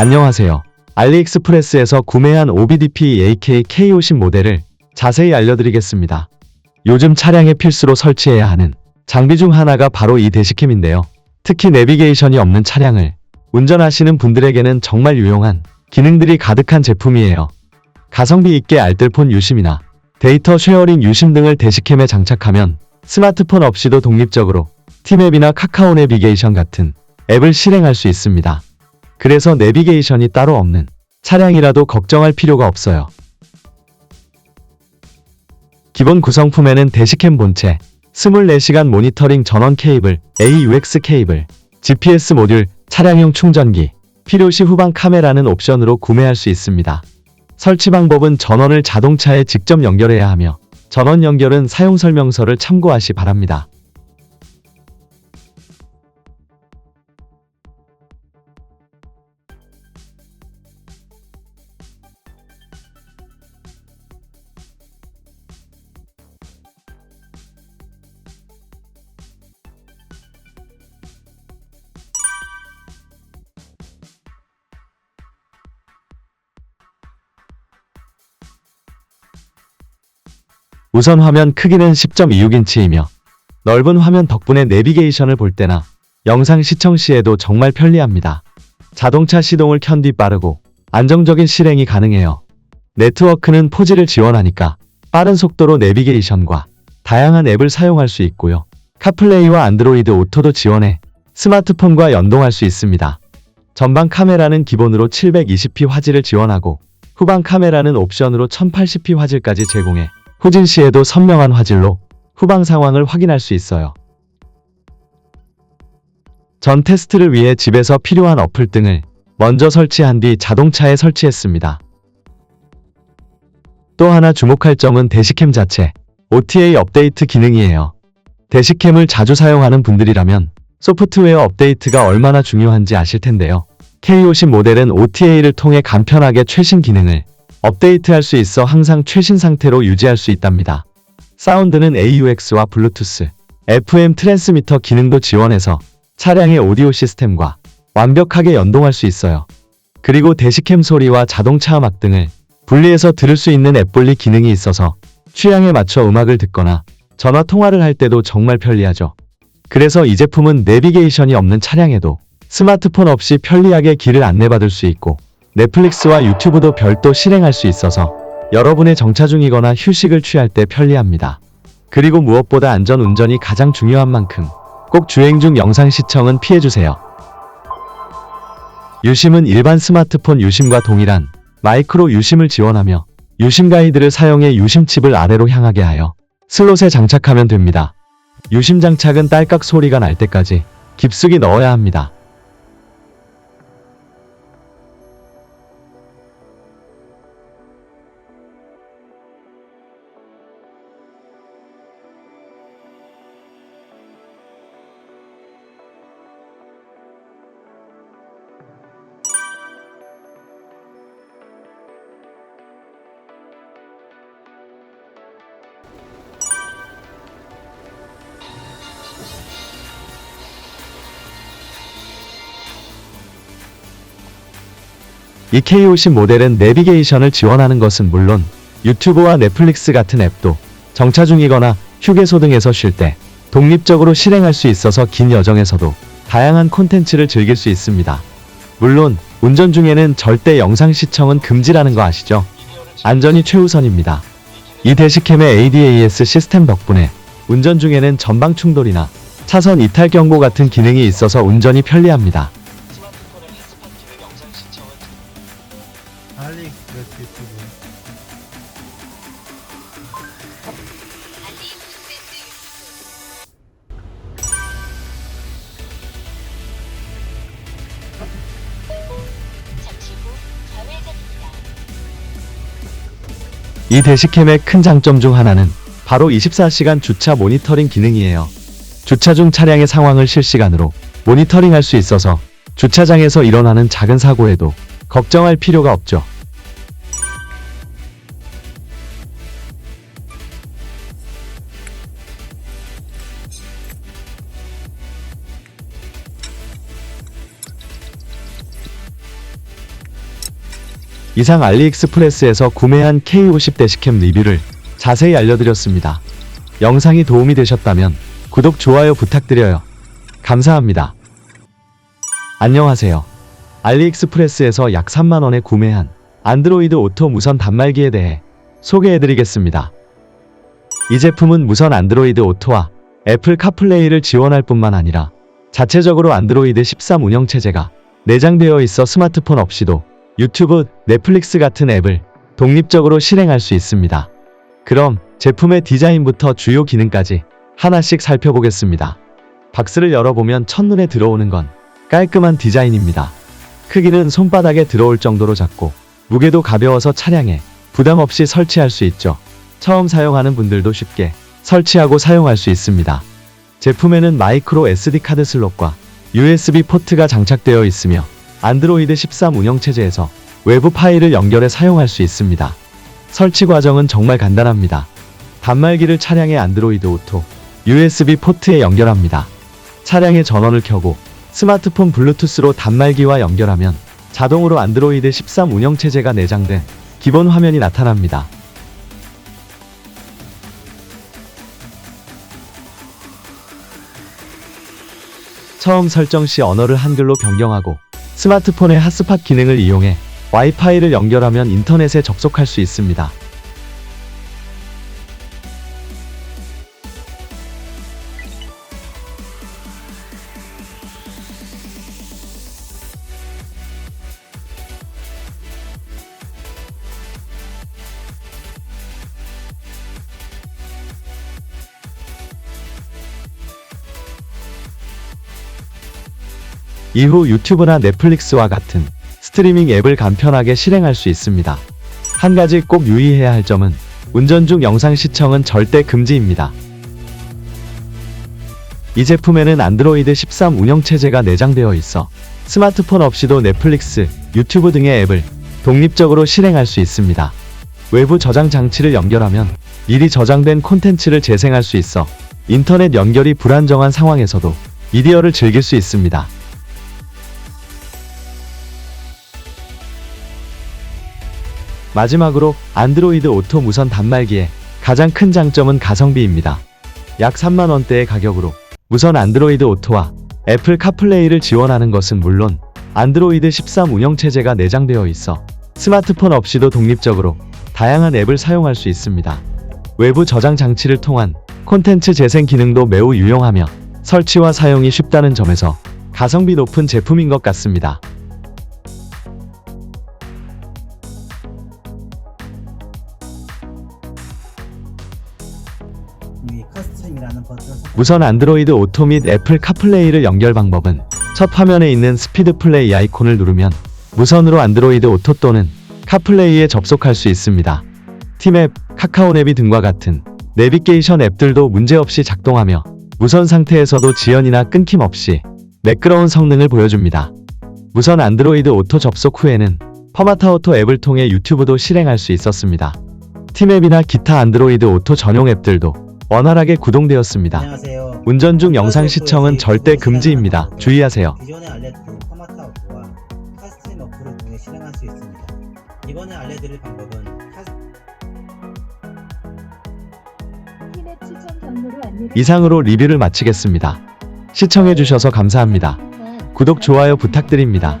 안녕하세요. 알리익스프레스에서 구매한 OBDP AK K50 모델을 자세히 알려드리겠습니다. 요즘 차량의 필수로 설치해야 하는 장비 중 하나가 바로 이 대시캠인데요. 특히 내비게이션이 없는 차량을 운전하시는 분들에게는 정말 유용한 기능들이 가득한 제품이에요. 가성비 있게 알뜰폰 유심이나 데이터 쉐어링 유심 등을 대시캠에 장착하면 스마트폰 없이도 독립적으로 티맵이나 카카오 내비게이션 같은 앱을 실행할 수 있습니다. 그래서 내비게이션이 따로 없는 차량이라도 걱정할 필요가 없어요. 기본 구성품에는 대시캠 본체, 24시간 모니터링 전원 케이블, AUX 케이블, GPS 모듈, 차량용 충전기, 필요시 후방 카메라는 옵션으로 구매할 수 있습니다. 설치 방법은 전원을 자동차에 직접 연결해야 하며 전원 연결은 사용 설명서를 참고하시 바랍니다. 우선 화면 크기는 10.26인치이며 넓은 화면 덕분에 내비게이션을 볼 때나 영상 시청 시에도 정말 편리합니다. 자동차 시동을 켠 뒤 빠르고 안정적인 실행이 가능해요. 네트워크는 4G를 지원하니까 빠른 속도로 내비게이션과 다양한 앱을 사용할 수 있고요. 카플레이와 안드로이드 오토도 지원해 스마트폰과 연동할 수 있습니다. 전방 카메라는 기본으로 720p 화질을 지원하고 후방 카메라는 옵션으로 1080p 화질까지 제공해 후진 시에도 선명한 화질로 후방 상황을 확인할 수 있어요. 전 테스트를 위해 집에서 필요한 어플 등을 먼저 설치한 뒤 자동차에 설치했습니다. 또 하나 주목할 점은 대시캠 자체, OTA 업데이트 기능이에요. 대시캠을 자주 사용하는 분들이라면 소프트웨어 업데이트가 얼마나 중요한지 아실 텐데요. K50 모델은 OTA를 통해 간편하게 최신 기능을 업데이트할 수 있어 항상 최신 상태로 유지할 수 있답니다. 사운드는 AUX와 블루투스, FM 트랜스미터 기능도 지원해서 차량의 오디오 시스템과 완벽하게 연동할 수 있어요. 그리고 대시캠 소리와 자동차 음악 등을 분리해서 들을 수 있는 앱 분리 기능이 있어서 취향에 맞춰 음악을 듣거나 전화 통화를 할 때도 정말 편리하죠. 그래서 이 제품은 내비게이션이 없는 차량에도 스마트폰 없이 편리하게 길을 안내받을 수 있고 넷플릭스와 유튜브도 별도 실행할 수 있어서 여러분의 정차 중이거나 휴식을 취할 때 편리합니다. 그리고 무엇보다 안전 운전이 가장 중요한 만큼 꼭 주행 중 영상 시청은 피해주세요. 유심은 일반 스마트폰 유심과 동일한 마이크로 유심을 지원하며 유심 가이드를 사용해 유심 칩을 아래로 향하게 하여 슬롯에 장착하면 됩니다. 유심 장착은 딸깍 소리가 날 때까지 깊숙이 넣어야 합니다. 이 K50 모델은 내비게이션을 지원하는 것은 물론 유튜브와 넷플릭스 같은 앱도 정차 중이거나 휴게소 등에서 쉴 때 독립적으로 실행할 수 있어서 긴 여정에서도 다양한 콘텐츠를 즐길 수 있습니다. 물론 운전 중에는 절대 영상 시청은 금지라는 거 아시죠? 안전이 최우선입니다. 이 대시캠의 ADAS 시스템 덕분에 운전 중에는 전방 충돌이나 차선 이탈 경고 같은 기능이 있어서 운전이 편리합니다. 이 대시캠의 큰 장점 중 하나는 바로 24시간 주차 모니터링 기능이에요. 주차 중 차량의 상황을 실시간으로 모니터링 할 수 있어서 주차장에서 일어나는 작은 사고에도 걱정할 필요가 없죠. 이상 알리익스프레스에서 구매한 K50 대시캠 리뷰를 자세히 알려드렸습니다. 영상이 도움이 되셨다면 구독, 좋아요 부탁드려요. 감사합니다. 안녕하세요. 알리익스프레스에서 약 3만원에 구매한 안드로이드 오토 무선 단말기에 대해 소개해드리겠습니다. 이 제품은 무선 안드로이드 오토와 애플 카플레이를 지원할 뿐만 아니라 자체적으로 안드로이드 13 운영체제가 내장되어 있어 스마트폰 없이도 유튜브, 넷플릭스 같은 앱을 독립적으로 실행할 수 있습니다. 그럼 제품의 디자인부터 주요 기능까지 하나씩 살펴보겠습니다. 박스를 열어보면 첫눈에 들어오는 건 깔끔한 디자인입니다. 크기는 손바닥에 들어올 정도로 작고 무게도 가벼워서 차량에 부담 없이 설치할 수 있죠. 처음 사용하는 분들도 쉽게 설치하고 사용할 수 있습니다. 제품에는 마이크로 SD 카드 슬롯과 USB 포트가 장착되어 있으며 안드로이드 13 운영체제에서 외부 파일을 연결해 사용할 수 있습니다. 설치 과정은 정말 간단합니다. 단말기를 차량의 안드로이드 오토 USB 포트에 연결합니다. 차량의 전원을 켜고 스마트폰 블루투스로 단말기와 연결하면 자동으로 안드로이드 13 운영체제가 내장된 기본 화면이 나타납니다. 처음 설정 시 언어를 한글로 변경하고 스마트폰의 핫스팟 기능을 이용해 와이파이를 연결하면 인터넷에 접속할 수 있습니다. 이후 유튜브나 넷플릭스와 같은 스트리밍 앱을 간편하게 실행할 수 있습니다. 한 가지 꼭 유의해야 할 점은 운전 중 영상 시청은 절대 금지입니다. 이 제품에는 안드로이드 13 운영체제가 내장되어 있어 스마트폰 없이도 넷플릭스, 유튜브 등의 앱을 독립적으로 실행할 수 있습니다. 외부 저장 장치를 연결하면 미리 저장된 콘텐츠를 재생할 수 있어 인터넷 연결이 불안정한 상황에서도 미디어를 즐길 수 있습니다. 마지막으로 안드로이드 오토 무선 단말기의 가장 큰 장점은 가성비입니다. 약 3만원대의 가격으로 무선 안드로이드 오토와 애플 카플레이를 지원하는 것은 물론 안드로이드 13 운영체제가 내장되어 있어 스마트폰 없이도 독립적으로 다양한 앱을 사용할 수 있습니다. 외부 저장 장치를 통한 콘텐츠 재생 기능도 매우 유용하며 설치와 사용이 쉽다는 점에서 가성비 높은 제품인 것 같습니다. 무선 안드로이드 오토 및 애플 카플레이를 연결 방법은 첫 화면에 있는 스피드 플레이 아이콘을 누르면 무선으로 안드로이드 오토 또는 카플레이에 접속할 수 있습니다. 팀앱, 카카오네비 등과 같은 내비게이션 앱들도 문제없이 작동하며 무선 상태에서도 지연이나 끊김 없이 매끄러운 성능을 보여줍니다. 무선 안드로이드 오토 접속 후에는 퍼마타 오토 앱을 통해 유튜브도 실행할 수 있었습니다. 팀앱이나 기타 안드로이드 오토 전용 앱들도 원활하게 구동되었습니다. 안녕하세요. 운전 중 영상 시청은 절대 금지입니다. 주의하세요. 기존에 알려드린 포마타 어프와 카스트림 어프를 통해 실행할 수 있습니다. 이번에 알려드릴 방법은 카스... 티맵 추천 경로로 안내 이상으로 리뷰를 마치겠습니다. 시청해주셔서 감사합니다. 구독, 좋아요 부탁드립니다.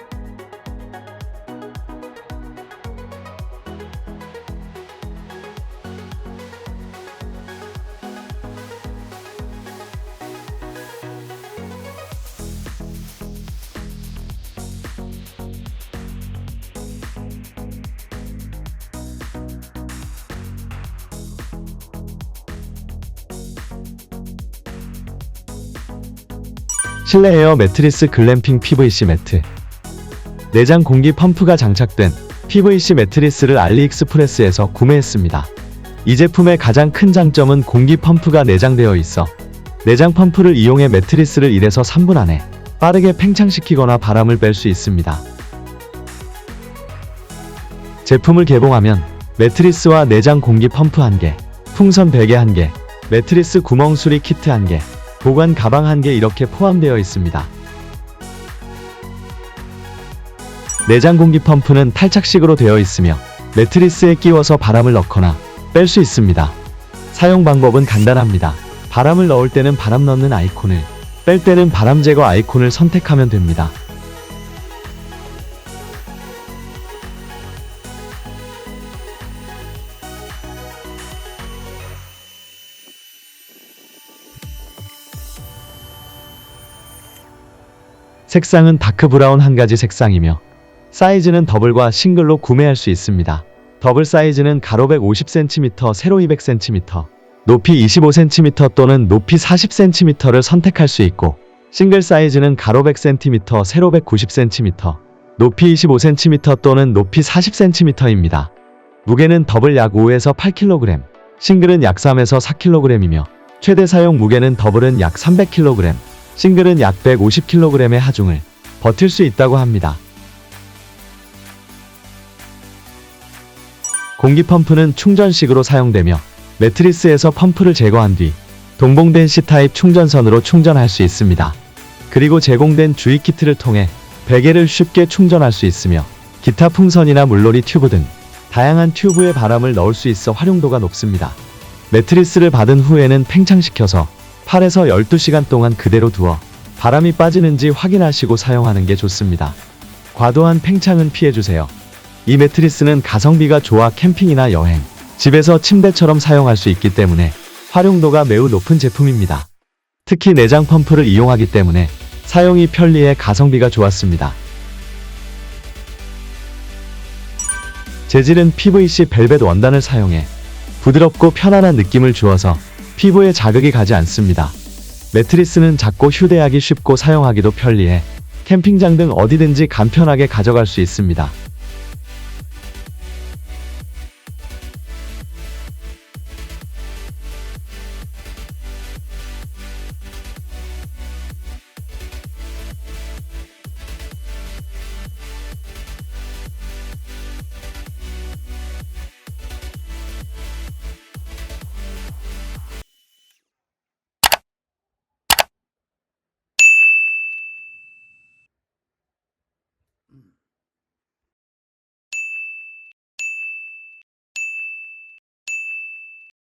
실내 에어 매트리스 글램핑 PVC 매트 내장 공기 펌프가 장착된 PVC 매트리스를 알리익스프레스에서 구매했습니다. 이 제품의 가장 큰 장점은 공기 펌프가 내장되어 있어 내장 펌프를 이용해 매트리스를 1에서 3분 안에 빠르게 팽창시키거나 바람을 뺄 수 있습니다. 제품을 개봉하면 매트리스와 내장 공기 펌프 1개, 풍선 베개 1개, 매트리스 구멍 수리 키트 1개, 보관 가방 1개 이렇게 포함되어 있습니다. 내장 공기 펌프는 탈착식으로 되어 있으며 매트리스에 끼워서 바람을 넣거나 뺄 수 있습니다. 사용 방법은 간단합니다. 바람을 넣을 때는 바람 넣는 아이콘을, 뺄 때는 바람 제거 아이콘을 선택하면 됩니다. 색상은 다크 브라운 한 가지 색상이며 사이즈는 더블과 싱글로 구매할 수 있습니다. 더블 사이즈는 가로 150cm, 세로 200cm, 높이 25cm 또는 높이 40cm를 선택할 수 있고 싱글 사이즈는 가로 100cm, 세로 190cm, 높이 25cm 또는 높이 40cm입니다. 무게는 더블 약 5에서 8kg, 싱글은 약 3에서 4kg이며 최대 사용 무게는 더블은 약 300kg, 싱글은 약 150kg의 하중을 버틸 수 있다고 합니다. 공기 펌프는 충전식으로 사용되며 매트리스에서 펌프를 제거한 뒤 동봉된 C타입 충전선으로 충전할 수 있습니다. 그리고 제공된 주의 키트를 통해 베개를 쉽게 충전할 수 있으며 기타 풍선이나 물놀이 튜브 등 다양한 튜브에 바람을 넣을 수 있어 활용도가 높습니다. 매트리스를 받은 후에는 팽창시켜서 8에서 12시간 동안 그대로 두어 바람이 빠지는지 확인하시고 사용하는 게 좋습니다. 과도한 팽창은 피해주세요. 이 매트리스는 가성비가 좋아 캠핑이나 여행, 집에서 침대처럼 사용할 수 있기 때문에 활용도가 매우 높은 제품입니다. 특히 내장 펌프를 이용하기 때문에 사용이 편리해 가성비가 좋았습니다. 재질은 PVC 벨벳 원단을 사용해 부드럽고 편안한 느낌을 주어서 피부에 자극이 가지 않습니다. 매트리스는 작고 휴대하기 쉽고 사용하기도 편리해 캠핑장 등 어디든지 간편하게 가져갈 수 있습니다.